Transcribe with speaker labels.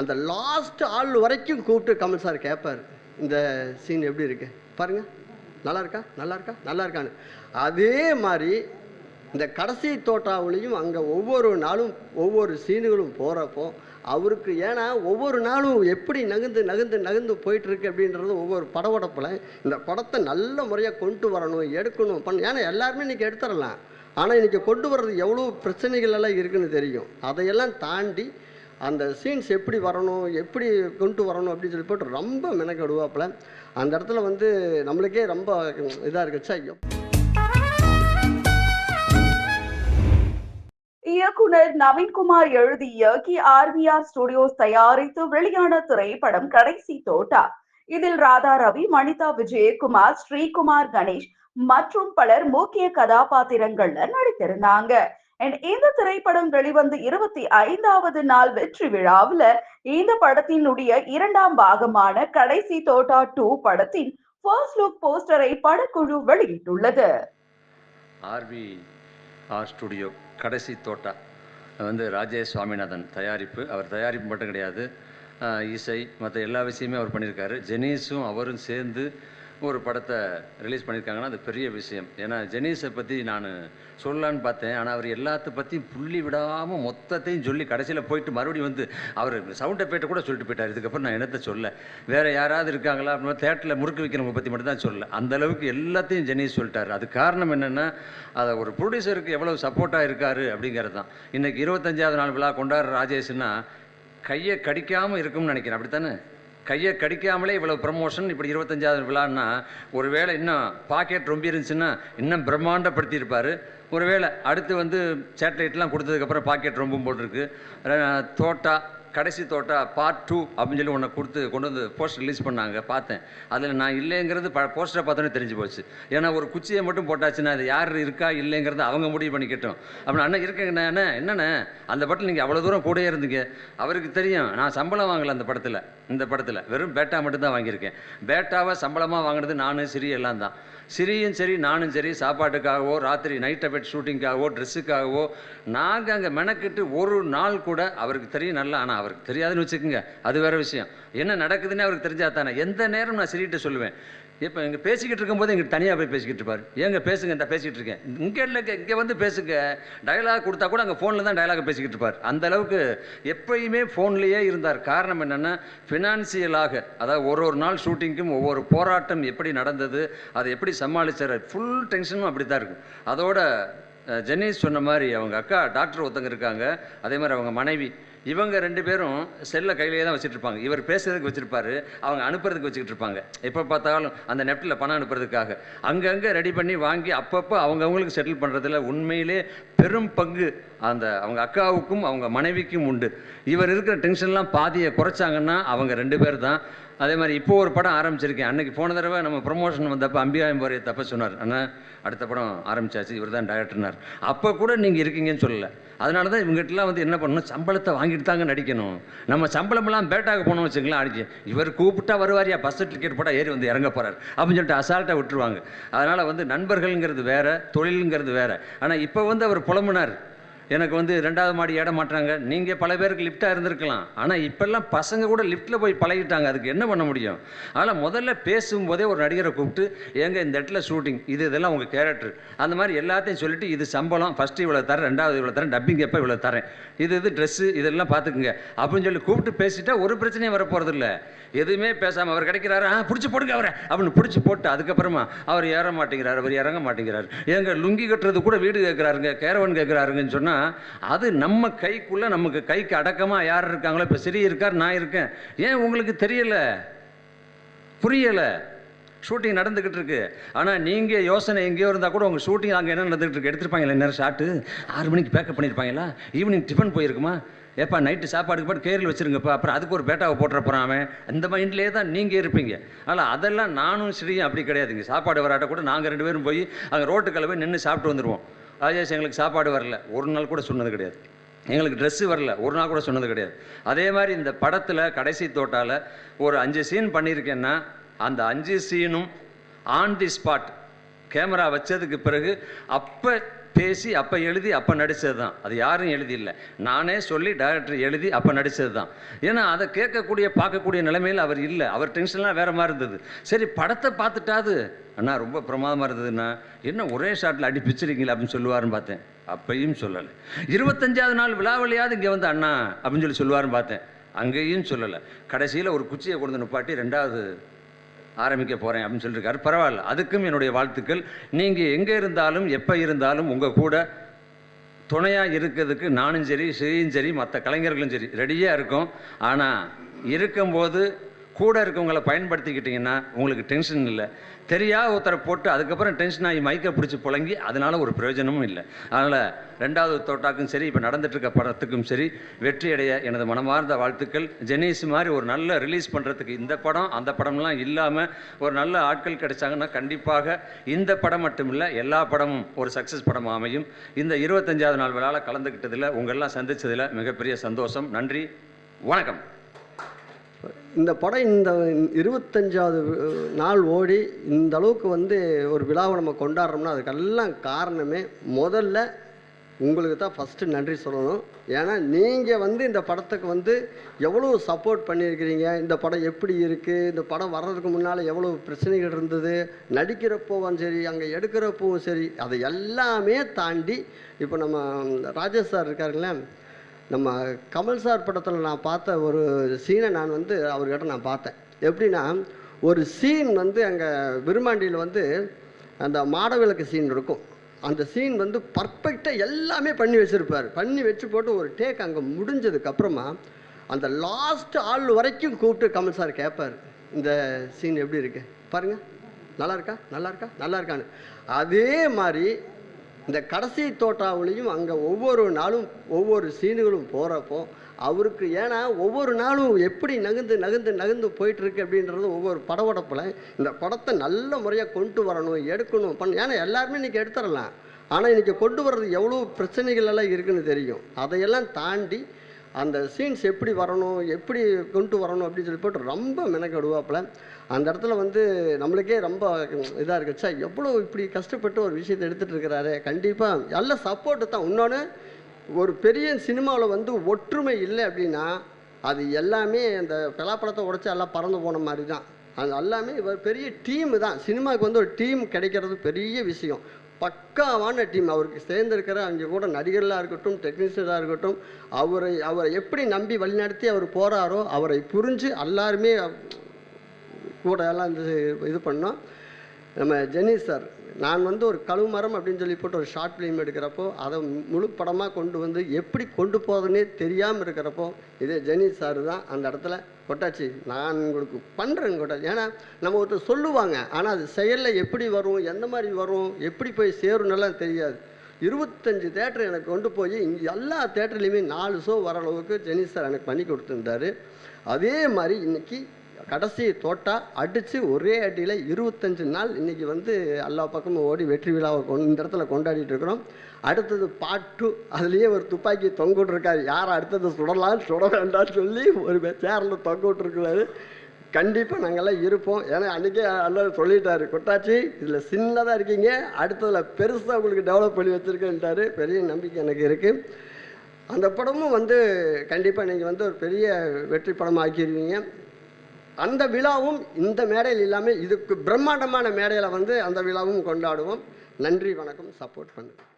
Speaker 1: அந்த லாஸ்ட் ஆள் வரைக்கும் கூப்பிட்டு கமல் சார் கேட்பார் இந்த சீன் எப்படி இருக்கு? பாருங்க. நல்லா இருக்கா? நல்லா இருக்கா? நல்லா இருக்கான்னு. அதே மாதிரி இந்த கடைசி தோட்டாவிலையும் அங்கே ஒவ்வொரு நாளும் ஒவ்வொரு சீனுகளும் போகிறப்போ அவருக்கு ஏன்னா ஒவ்வொரு நாளும் எப்படி நகர்ந்து நகர்ந்து நகர்ந்து போயிட்டுருக்கு அப்படின்றது ஒவ்வொரு படபடப்பில் இந்த படத்தை நல்ல முறையாக கொண்டு வரணும் எடுக்கணும் பண்ண ஏன்னா எல்லாருமே இன்றைக்கி எடுத்துடலாம். ஆனால் இன்றைக்கி கொண்டு வர்றது எவ்வளோ பிரச்சனைகள் எல்லாம் இருக்குதுன்னு தெரியும். அதையெல்லாம் தாண்டி அந்த சீன்ஸ் எப்படி வரணும் எப்படி கொண்டு வரணும் அப்படின்னு சொல்லி போட்டு ரொம்ப மெனக்கெடுவாப்பில். அந்த இடத்துல வந்து நம்மளுக்கே ரொம்ப இதாக இருக்குச்சா ஐயோ
Speaker 2: இயக்குனர் நவீன்குமார் எழுதி இயக்கி ஆர்விஆர் ஸ்டுடியோஸ் தயாரித்து வெளியான திரைப்படம் கடைசி தோட்டா. இதில் ராதா ரவி மணிதா விஜயகுமார் ஸ்ரீகுமார் கணேஷ் மற்றும் பலர் முக்கிய கதாபாத்திரங்கள்ல நடித்திருந்தாங்க. இந்த திரைப்படம் வெளிவந்து இருபத்தி ஐந்தாவது நாள் வெற்றி விழாவில் இந்த படத்தினுடைய இரண்டாம் பாகமான கடைசி தோட்டா டூ படத்தின் ஃபர்ஸ்ட் லுக் போஸ்டரை படக்குழு வெளியிட்டுள்ளது.
Speaker 3: ஆர்வி ஆர் ஸ்டுடியோ கடைசி தோட்டா. வந்து ராஜேஷ் சுவாமிநாதன் தயாரிப்பு. அவர் தயாரிப்பு மட்டும் கிடையாது. இசை மற்ற எல்லா விஷயமே அவர் பண்ணியிருக்காரு. ஜெனீஸும் அவரும் சேர்ந்து ஒரு படத்தை ரிலீஸ் பண்ணியிருக்காங்கன்னா அது பெரிய விஷயம். ஏன்னா ஜெனீஸை பற்றி நான் சொல்லலான்னு பார்த்தேன். ஆனால் அவர் எல்லாத்த பற்றியும் புள்ளி விடாமல் மொத்தத்தையும் சொல்லி கடைசியில் போயிட்டு மறுபடியும் வந்து அவர் சவுண்ட் எஃபெக்ட்டை கூட சொல்லிட்டு போயிட்டார். இதுக்கப்புறம் நான் என்னத்தை சொல்ல? வேறு யாராவது இருக்காங்களா? அப்படின்னா தேட்டரில் முறுக்கு வைக்கிறவங்க பற்றி மட்டும் தான் சொல்ல அந்த அளவுக்கு எல்லாத்தையும் ஜெனீஸ் சொல்லிட்டார். அது காரணம் என்னென்னா அதை ஒரு ப்ரொடியூசருக்கு எவ்வளோ சப்போர்ட்டாக இருக்காரு அப்படிங்கிறது தான் இன்றைக்கி இருபத்தஞ்சாவது நாள் விழா கொண்டாடுற ராஜேஷ்னா கையை கடிக்காமல் இருக்கும்னு நினைக்கிறேன். அப்படித்தானே? கையை கடிக்காமலே இவ்வளோ ப்ரமோஷன் இப்படி இருபத்தஞ்சாவது விழான்னா ஒருவேளை இன்னும் பாக்கெட் ரொம்ப இருந்துச்சுன்னா இன்னும் பிரம்மாண்டப்படுத்தியிருப்பார். ஒருவேளை அடுத்து வந்து சேட்டலைட்லாம் கொடுத்ததுக்கப்புறம் பாக்கெட் ரொம்ப போட்டிருக்கு. தோட்டா கடைசி தோட்டா பார்ட் டூ அப்படின்னு சொல்லி ஒன்று கொடுத்து கொண்டு வந்து போஸ்டர் ரிலீஸ் பண்ணாங்க பார்த்தேன். அதில் நான் இல்லைங்கிறது ப போஸ்டரை பார்த்தோன்னே தெரிஞ்சு போச்சு. ஏன்னா ஒரு குச்சியை மட்டும் போட்டாச்சுன்னா அது யார் இருக்கா இல்லைங்கிறத அவங்க முடிவு பண்ணிக்கிட்டோம் அப்படின்னு அண்ணன் இருக்கேங்கண்ணா அண்ணா என்னண்ணே? அந்த படத்தில் நீங்கள் அவ்வளோ தூரம் கூடயே இருந்தீங்க. அவருக்கு தெரியும் நான் சம்பளம் வாங்கலை அந்த படத்தில். இந்த படத்தில். வெறும் பேட்டா மட்டும் தான் வாங்கியிருக்கேன். பேட்டாவை சம்பளமாக வாங்கினது நான் சிறி எல்லாம் தான். சிறியும் சரி நானும் சரி சாப்பாட்டுக்காகவோ ராத்திரி நைட் அபெட் ஷூட்டிங்காகவோ ட்ரெஸ்ஸுக்காகவோ நாங்கள் அங்கே மெனக்கிட்டு ஒரு நாள் கூட அவருக்கு தெரியும் நல்லா ஆனால் அவருக்கு தெரியாதுன்னு வச்சுக்கோங்க. அது வேற விஷயம். என்ன நடக்குதுன்னு அவருக்கு தெரிஞ்சால் தானே. எந்த நேரம் நான் சிரிகிட்ட சொல்லுவேன். இப்போ இங்கே பேசிக்கிட்டு இருக்கும்போது இங்கே தனியாக போய் பேசிக்கிட்டு இருப்பார். ஏங்க பேசுங்க இந்த பேசிக்கிட்டு இருக்கேன். இங்கே இல்லைங்க இங்கே வந்து பேசுங்க. டயலாக் கொடுத்தா கூட அங்கே ஃபோனில் தான் டயலாக் பேசிக்கிட்டு இருப்பார். அந்த அளவுக்கு எப்பயுமே ஃபோன்லேயே இருந்தார். காரணம் என்னென்னா ஃபினான்சியலாக அதாவது ஒரு ஒரு நாள் ஷூட்டிங்க்கும் ஒவ்வொரு போராட்டம் எப்படி நடந்தது அதை எப்படி சமாளிச்சார் ஃபுல் டென்ஷனும் அப்படி தான் இருக்கும். அதோட ஜெனீஸ் சொன்ன மாதிரி அவங்க அக்கா டாக்டர் ஒருத்தங்க இருக்காங்க. அதே மாதிரி அவங்க மனைவி இவங்க ரெண்டு பேரும் செல்லை கையிலேயே தான் வச்சுட்ருப்பாங்க. இவர் பேசுறதுக்கு வச்சிருப்பாரு அவங்க அனுப்புறதுக்கு வச்சுக்கிட்டு இருப்பாங்க எப்போ பார்த்தாலும் அந்த நெட்டில் பணம் அனுப்புறதுக்காக. அங்கங்கே ரெடி பண்ணி வாங்கி அப்பப்போ அவங்கவுங்களுக்கு செட்டில் பண்ணுறதுல உண்மையிலே பெரும் பங்கு அந்த அவங்க அக்காவுக்கும் அவங்க மனைவிக்கும் உண்டு. இவர் இருக்கிற டென்ஷன்லாம் பாதியை குறைச்சாங்கன்னா அவங்க ரெண்டு பேர் தான் அதே மாதிரி இப்போ ஒரு படம் ஆரம்பிச்சிருக்கேன். அன்னைக்கு போன தடவை நம்ம ப்ரொமோஷன் வந்தப்போ அம்பிகாயம் எம்போரிய தப்ப சொன்னார். ஆனால் அடுத்த படம் ஆரம்பிச்சாச்சு. இவர் தான் டைரக்டர்னார் அப்போ கூட நீங்கள் இருக்கீங்கன்னு சொல்லலை. அதனால தான் இவங்ககிட்டலாம் வந்து என்ன பண்ணணும்? சம்பளத்தை வாங்கிட்டு தாங்க நடிக்கணும். நம்ம சம்பளமெல்லாம் பேட்டாக போனோம் வச்சுக்கலாம் அடிச்சு. இவர் கூப்பிட்டா வருவாரியா? பஸ் டிக்கெட் போட்டால் ஏறி வந்து இறங்க போகிறார் அப்படின்னு சொல்லிட்டு அசால்ட்டாக விட்டுருவாங்க. அதனால் வந்து நண்பர்கள்ங்கிறது வேறு தொழிலுங்கிறது வேறு. ஆனால் இப்போ வந்து அவர் புலம்புனார். எனக்கு வந்து ரெண்டாவது மாடி ஏட மாட்டாங்க நீங்கள் பல பேருக்கு லிஃப்டாக இருந்திருக்கலாம். ஆனால் இப்போல்லாம் பசங்க கூட லிஃப்ட்டில் போய் பழகிட்டாங்க. அதுக்கு என்ன பண்ண முடியும்? அதனால் முதல்ல பேசும்போதே ஒரு நடிகரை கூப்பிட்டு எங்கே இந்த இடத்துல ஷூட்டிங் இது இதெல்லாம் உங்கள் கேரக்டர் அந்த மாதிரி எல்லாத்தையும் சொல்லிட்டு இது சம்பளம். ஃபஸ்ட்டு இவ்வளோ தரேன் ரெண்டாவது இவ்வளோ தரேன் டப்பிங் எப்போ இவ்வளோ தரேன்? இது இது ட்ரெஸ்ஸு இதெல்லாம் பார்த்துக்குங்க அப்படின்னு சொல்லி கூப்பிட்டு பேசிட்டா ஒரு பிரச்சனையும் வரப்போகிறது இல்லை எதுவுமே பேசாமல் அவர் கிடைக்கிறாரு ஆ பிடிச்சி போடுங்க அவரை. அப்படின்னு பிடிச்சி போட்டு அதுக்கப்புறமா அவர் ஏற மாட்டேங்கிறார் அவர் இறங்க மாட்டேங்கிறார். ஏங்க லுங்கி கட்டுறது கூட வீடு கேட்குறாருங்க கேரவன் கேட்குறாருங்கன்னு சொன்னால் அது நம்ம கைக்குள்ளே நமக்கு கைக்கு அடக்கமாக யார் இருக்காங்களோ? இப்போ சிறி இருக்கார் நான் இருக்கேன். ஏன் உங்களுக்கு தெரியலை? புரியலை. ஷூட்டிங் நடந்துக்கிட்டு இருக்கு. ஆனால் நீங்கள் யோசனை எங்கேயோ இருந்தால் கூட உங்கள் ஷூட்டிங் அங்கே என்ன நடந்துகிட்டு இருக்கு? எடுத்துருப்பாங்களா? நேரம் ஷாட்டு ஆறு மணிக்கு பேக்கப் பண்ணியிருப்பாங்களா ஈவினிங் டிஃபன் போயிருக்குமா? ஏப்பா நைட்டு சாப்பாடுக்கு பாட்டு கேரில் வச்சுருங்கப்பா. அப்புறம் அதுக்கு ஒரு பேட்டாவை போட்டுற போகிறான் அவன். அந்த மைண்ட்லேயே தான் நீங்கள் இருப்பீங்க. ஆனால் அதெல்லாம் நானும் ஸ்ரீயும் அப்படி கிடையாதுங்க. சாப்பாடு வராட்ட கூட நாங்கள் ரெண்டு பேரும் போய் அங்கே ரோட்டுக்கில் போய் நின்று சாப்பிட்டு வந்துடுவோம் ராஜேஷ் எங்களுக்கு சாப்பாடு வரல. ஒரு நாள் கூட சொன்னது கிடையாது. எங்களுக்கு ட்ரெஸ்ஸு வரல. ஒரு நாள் கூட சொன்னது கிடையாது. அதே மாதிரி இந்த படத்தில் கடைசி தோட்டால ஒரு அஞ்சு சீன் பண்ணியிருக்கேன்னா அந்த அஞ்சு சீனும் ஆன் தி ஸ்பாட் கேமரா வச்சதுக்கு பிறகு அப்போ பேசி அப்போ எழுதி அப்போ நடித்தது தான் அது யாரும் எழுதி இல்லை நானே சொல்லி டைரக்டர் எழுதி அப்போ நடித்தது தான் ஏன்னா அதை கேட்கக்கூடிய பார்க்கக்கூடிய நிலைமையில் அவர் இல்லை. அவர் டென்ஷன்லாம் வேற மாதிரி இருந்தது. சரி படத்தை பார்த்துட்டாது அண்ணா ரொம்ப பிரமாதமாக இருந்ததுண்ணா. என்ன ஒரே ஷாட்டில் அடி பிச்சிருக்கீங்களா அப்படின்னு சொல்லுவாருன்னு பார்த்தேன். அப்பையும் சொல்லலை. இருபத்தஞ்சாவது நாள் விழாவிலையாவது இங்கே வந்து அண்ணா அப்படின்னு சொல்லி சொல்லுவாருன்னு பார்த்தேன். அங்கேயும் சொல்லலை. கடைசியில் ஒரு குச்சியை கொண்டு நிப்பாட்டி ரெண்டாவது ஆரம்பிக்க போகிறேன் அப்படின்னு சொல்லியிருக்காரு பரவாயில்ல. அதுக்கும் என்னுடைய வாழ்த்துக்கள். நீங்கள் எங்கே இருந்தாலும் எப்போ இருந்தாலும் உங்கள் கூட துணையாக இருக்கிறதுக்கு நானும் சரி ஸ்ரீயும் சரி மற்ற கலைஞர்களும் சரி ரெடியாக இருக்கும். ஆனால் இருக்கும்போது கூட இருக்கவங்கள பயன்படுத்திக்கிட்டிங்கன்னா உங்களுக்கு டென்ஷன் இல்லை. தெரியாத ஒருத்தரை போட்டு அதுக்கப்புறம் டென்ஷன் ஆகி மைக்கை பிடிச்சி புழங்கி அதனால ஒரு பிரயோஜனமும் இல்லை. அதனால் ரெண்டாவது தோட்டாக்கும் சரி இப்போ நடந்துட்டுருக்க படத்துக்கும் சரி வெற்றியடைய எனது மனமார்ந்த வாழ்த்துக்கள். ஜெனீஸ் மாதிரி ஒரு நல்ல ரிலீஸ் பண்ணுறதுக்கு இந்த படம் அந்த படம்லாம் இல்லாமல் ஒரு நல்ல ஆட்கள் கிடைச்சாங்கன்னா கண்டிப்பாக இந்த படம் மட்டும் இல்லை எல்லா படமும் ஒரு சக்ஸஸ் படம் அமையும். இந்த இருபத்தஞ்சாவது நாள் விழாவில் கலந்துக்கிட்டதில் உங்கள்லாம் சந்தித்ததில் மிகப்பெரிய சந்தோஷம். நன்றி வணக்கம்.
Speaker 1: இந்த படம் இந்த இருபத்தஞ்சாவது நாள் ஓடி இந்த அளவுக்கு வந்து ஒரு விழாவை நம்ம கொண்டாடுறோம்னா அதுக்கெல்லாம் காரணமே முதல்ல உங்களுக்கு தான் ஃபஸ்ட்டு நன்றி சொல்லணும். ஏன்னா நீங்கள் வந்து இந்த படத்துக்கு வந்து எவ்வளோ சப்போர்ட் பண்ணியிருக்கிறீங்க? இந்த படம் எப்படி இருக்குது இந்த படம் வர்றதுக்கு முன்னால் எவ்வளோ பிரச்சனைகள் இருந்தது? நடிக்கிறப்போவும் சரி அங்கே எடுக்கிறப்பவும் சரி அதை எல்லாமே தாண்டி இப்போ நம்ம ராஜேஷ் சார் இருக்காருங்களேன் நம்ம கமல் சார் படத்தில் நான் பார்த்த ஒரு சீனை நான் வந்து அவர்கிட்ட நான் பார்த்தேன். எப்படின்னா ஒரு சீன் வந்து அங்கே விருமாண்டியில் வந்து அந்த மாடவிளக்கு சீன் இருக்கும். அந்த சீன் வந்து பர்ஃபெக்டாக எல்லாமே பண்ணி வச்சுருப்பார். பண்ணி வச்சு போட்டு ஒரு டேக் அங்கே முடிஞ்சதுக்கப்புறமா அந்த லாஸ்ட் ஆள் வரைக்கும் கூப்பிட்டு கமல் சார் கேட்பார் இந்த சீன் எப்படி இருக்கு? பாருங்க. நல்லா இருக்கா? நல்லா இருக்கா? நல்லா இருக்கான்னு. அதே மாதிரி இந்த கடைசி தோட்டாவிலையும் அங்கே ஒவ்வொரு நாளும் ஒவ்வொரு சீனுகளும் போகிறப்போ அவருக்கு ஏன்னா ஒவ்வொரு நாளும் எப்படி நகர்ந்து நகர்ந்து நகர்ந்து போயிட்டுருக்கு அப்படின்றது ஒவ்வொரு படவடப்பில் இந்த படத்தை நல்ல முறையாக கொண்டு வரணும் எடுக்கணும் பண்ண ஏன்னா எல்லாருமே இன்றைக்கி எடுத்துடலாம். ஆனால் இன்றைக்கி கொண்டு வர்றது எவ்வளோ பிரச்சனைகள் எல்லாம் இருக்குன்னு தெரியும். அதையெல்லாம் தாண்டி அந்த சீன்ஸ் எப்படி வரணும் எப்படி கொண்டு வரணும் அப்படின்னு சொல்லி போட்டு ரொம்ப மெனக்கெடுவாப்பில். அந்த இடத்துல வந்து நம்மளுக்கே ரொம்ப இதாக இருக்குச்சா எவ்வளோ இப்படி கஷ்டப்பட்டு ஒரு விஷயத்தை எடுத்துகிட்டு இருக்கிறாரு. கண்டிப்பாக நல்ல சப்போர்ட்டு தான். இன்னொன்று ஒரு பெரிய சினிமாவில் வந்து ஒற்றுமை இல்லை அப்படின்னா அது எல்லாமே அந்த பலாப்பழத்தை உடச்சி எல்லாம் பறந்து போன மாதிரி தான். அது எல்லாமே ஒரு பெரிய டீம் தான். சினிமாவுக்கு வந்து ஒரு டீம் கிடைக்கிறது பெரிய விஷயம். பக்காவான டீம். அவருக்கு சேர்ந்திருக்கிற அங்கே கூட நடிகர்களாக இருக்கட்டும் டெக்னீஷியனாக இருக்கட்டும் அவரை அவரை எப்படி நம்பி வழிநடத்தி அவர் போகிறாரோ அவரை புரிஞ்சு எல்லாருமே கூட எல்லாம் இந்த இது பண்ணோம். நம்ம ஜெனி சார் நான் வந்து ஒரு கழுமரம் அப்படின்னு சொல்லி போட்டு ஒரு ஷார்ட் ஃபிலிம் எடுக்கிறப்போ அதை முழு படமாக கொண்டு வந்து எப்படி கொண்டு போகிறதுனே தெரியாமல் இருக்கிறப்போ இதே ஜெனி சார் தான் அந்த இடத்துல கொட்டாச்சி நான் உங்களுக்கு பண்ணுறேன் கொட்டாச்சி. ஏன்னா நம்ம ஒருத்தர் சொல்லுவாங்க ஆனால் அது செயலில் எப்படி வரும் எந்த மாதிரி வரும் எப்படி போய் சேரும்னெல்லாம் தெரியாது. இருபத்தஞ்சு தேட்டர் எனக்கு கொண்டு போய் இங்கே எல்லா தேட்டர்லேயுமே நாலு ஷோ வர அளவுக்கு ஜெனி சார் எனக்கு பண்ணி கொடுத்துருந்தாரு. அதே மாதிரி இன்றைக்கி கடைசி தோட்டா அடித்து ஒரே அடியில் இருபத்தஞ்சு நாள் இன்றைக்கி வந்து எல்லா பக்கமும் ஓடி வெற்றி விழாவை கொண்டு இந்த இடத்துல கொண்டாடிட்டு இருக்கிறோம். அடுத்தது பாட்டு அதுலேயே ஒரு துப்பாக்கி தொங்க விட்ருக்காரு யார் அடுத்தது சுடலாம் சுட வேண்டாம்னு சொல்லி ஒரு சேரில் தொங்க விட்ருக்குறாரு கண்டிப்பாக நாங்கள்லாம் இருப்போம். ஏன்னா அன்றைக்கே எல்லாம் சொல்லிட்டாரு கொட்டாச்சி இதில் சின்னதாக இருக்கீங்க. அடுத்ததில் பெருசாக உங்களுக்கு டெவலப் பண்ணி வச்சுருக்கேன்ட்டாரு. பெரிய நம்பிக்கை எனக்கு இருக்குது அந்த படமும் வந்து கண்டிப்பாக நீங்கள் வந்து ஒரு பெரிய வெற்றி படமாக ஆக்கிடுவீங்க அந்த விழாவும் இந்த மேடையில் இல்லாமல் இதுக்கு பிரம்மாண்டமான மேடையில் வந்து அந்த விழாவும் கொண்டாடுவோம். நன்றி வணக்கம் சப்போர்ட் பண்ணுங்கள்